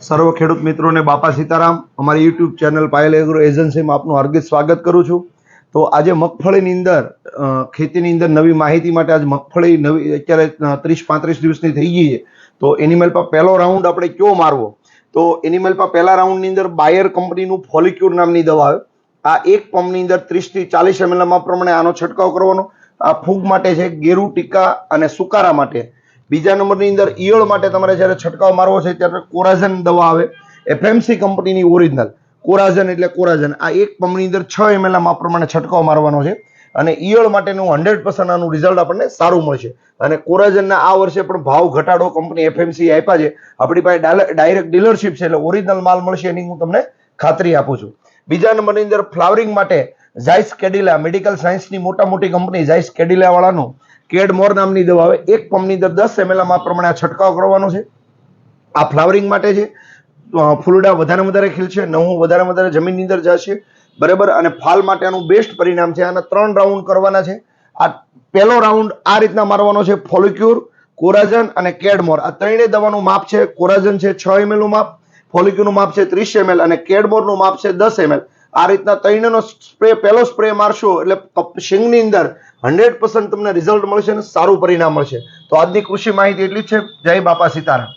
સર્વ ખેડૂત મિત્રોને બાપા સીતારામ. અમારી યુટ્યુબ ચેનલ પાયલ એગ્રો એજન્સીમાં આપનું હાર્દિક સ્વાગત કરું છું. તો આજે મગફળીની અંદર ખેતીની અંદર નવી માહિતી માટે આજે મગફળી નવી, અત્યારે ત્રીસ પાંત્રીસ દિવસની થઈ ગઈ છે. તો એનિમલ પર પહેલો રાઉન્ડ આપણે કયો મારવો? તો એનિમલ પર પહેલા રાઉન્ડની અંદર બાયર કંપનીનું ફોલિક્યુર નામની દવા આવે. આ એક પંપની અંદર ત્રીસથી ચાલીસ એમએલમાં પ્રમાણે આનો છંટકાવ કરવાનો. આ ફૂગ માટે છે, ગેરુ ટીકા અને સુકારા માટે. બીજા નંબરની અંદર ઈયળ માટે તમારે જ્યારે છંટકાવ મારવો છે ત્યારે કોરાઝન દવા આવે. એફએમસી કંપનીની ઓરિજિનલ. કોરાઝન એટલે કોરાઝન આ એક પંપની અંદર છ એમએલ આ પ્રમાણે છંટકાવ મારવાનો છે. અને ઈયળ માટેનું હંડ્રેડ પર્સન્ટ આનું રિઝલ્ટ આપણને સારું મળશે. અને કોરાજનના આ વર્ષે પણ ભાવ ઘટાડો કંપની એફએમસી આપ્યા છે. આપણી પાસે ડાયરેક્ટ ડીલરશીપ છે એટલે ઓરિજિનલ માલ મળશે એની હું તમને ખાતરી આપું છું. બીજા નંબરની અંદર ફ્લાવરિંગ માટે ઝાઇસ કેડિલા મેડિકલ સાયન્સની મોટા મોટી કંપની ઝાઇસ કેડિલા વાળાનું કેડમોર નામની દવા આવે. એક પંપની અંદર દસ એમએલ આ પ્રમાણે આ છંટકાવ કરવાનો છે. આ ફ્લાવરિંગ માટે છે. ફૂલડા વધારે વધારે ખીલશે, નવું વધારે વધારે જમીનની અંદર જશે. બરાબર? અને ફાલ માટે આનું બેસ્ટ પરિણામ છે. આના ત્રણ રાઉન્ડ કરવાના છે. આ પહેલો રાઉન્ડ આ રીતના મારવાનો છે. ફોલિક્યુર કોરાજન અને કેડમોર આ ત્રણેય દવાનું માપ છે. કોરાજન છે છ એમએલનું માપ. ફોલિક્યુરનું માપ છે ત્રીસ એમએલ અને કેડમોરનું માપ છે દસ એમએલ આ રીતના ત્રણેયનો સ્પ્રે પહેલો સ્પ્રે મારશો એટલે શીંગની અંદર હંડ્રેડ તમને રિઝલ્ટ મળશે અને સારું પરિણામ મળશે. તો આજની કૃષિ માહિતી એટલી છે. જય બાપા સીતારામ.